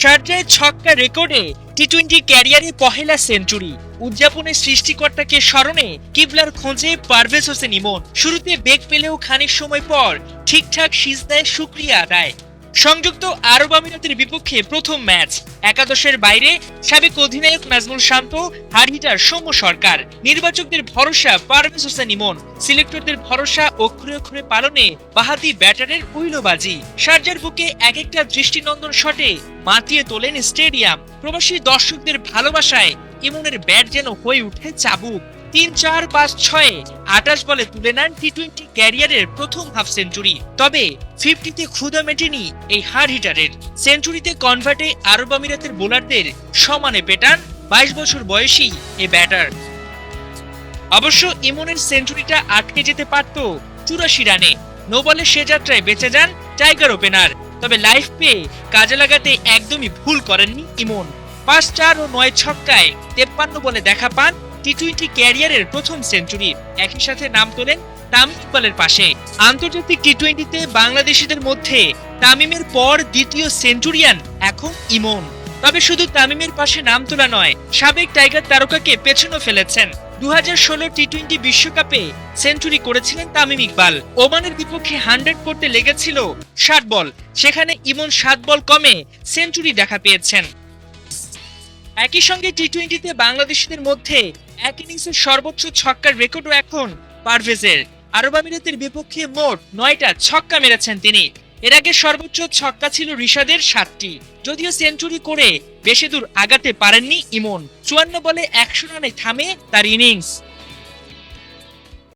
শারজায় ছক্কা রেকর্ডে T twenty ক্যারিয়ারে পহেলা সেঞ্চুরি। উদযাপনের সৃষ্টিকর্তাকে স্মরণে কিবলার খোঁজে পারভেজ হোসেন ইমন। শুরুতে বেগ পেলেও খানিক সময় পর ঠিকঠাক সিজদায় শুক্রিয়া আদায়। সংযুক্ত আরব আমিরাতের বিপক্ষে প্রথম ম্যাচ। একাদশের বাইরে সাবেক অধিনায়ক নাজমুল শান্ত, হারহিটার সৌম্য সরকার। নির্বাচকদের ভরসা পারভেজ হোসেন ইমন। সিলেক্টরদের ভরসা অক্ষরে অক্ষরে পালনে বাহাতি ব্যাটারের উইলোবাজি। সার্জার বুকে এক একটা দৃষ্টিনন্দন শটে মাতিয়ে তোলেন স্টেডিয়াম। প্রবাসী দর্শকদের ভালোবাসায় ইমনের ব্যাট যেন হয়ে উঠে চাবুক। তিন চার পাঁচ ছয়ে আটাশ বলে তুলে নেন টি টোয়েন্টি ক্যারিয়ারের প্রথম হাফ সেঞ্চুরি তবে ফিফটিতে ক্ষুদা মেটেনি এই হার হিটারের সেঞ্চুরিতে কনভার্টে আরব আমিরাতের বোলারদের সমানে পেটান বাইশ বছর বয়সী এ ব্যাটার অবশ্য ইমনের সেঞ্চুরিটা আটকে যেতে পারত চুরাশি রানে। নো বলে সে যাত্রায় বেঁচে যান টাইগার ওপেনার তবে লাইফ পেয়ে কাজে লাগাতে একদমই ভুল করেননি ইমন। পাঁচ চার ও নয় ছক্কায় তেপ্পান্ন বলে দেখা পান টি টোয়েন্টি ক্যারিয়ারের প্রথম সেঞ্চুরি। একই সাথে নাম তোলেন তামিম ইকবালের পাশে। আন্তর্জাতিক টি টোয়েন্টিতে বাংলাদেশিদের মধ্যে তামিমের পর দ্বিতীয় সেঞ্চুরিয়ান এখন ইমন। তবে শুধু তামিমের পাশে নাম তোলা নয়, সাবেক টাইগার তারকাকে পেছনে ফেলেছেন। দু হাজার ষোলো টি টোয়েন্টি বিশ্বকাপে সেঞ্চুরি করেছিলেন তামিম ইকবাল। ওমানের বিপক্ষে হান্ড্রেড করতে লেগেছিল ষাট বল। সেখানে ইমন সাত বল কমে সেঞ্চুরি দেখা পেয়েছেন। একই সঙ্গে টি টোয়েন্টিতে বাংলাদেশিদের মধ্যে এক ইনিংসের সর্বোচ্চ ছক্কার রেকর্ডও এখন পারভেজের। আরব আমিরাতের বিপক্ষে মোট নয়টা ছক্কা মেরেছেন তিনি। এর আগে সর্বোচ্চ ছক্কা ছিল ঋষাদের সাতটি। যদিও সেঞ্চুরি করে বেশি দূর আগাতে পারেননি ইমন। চুয়ান্ন বলে একশো রানে থামে তার ইনিংস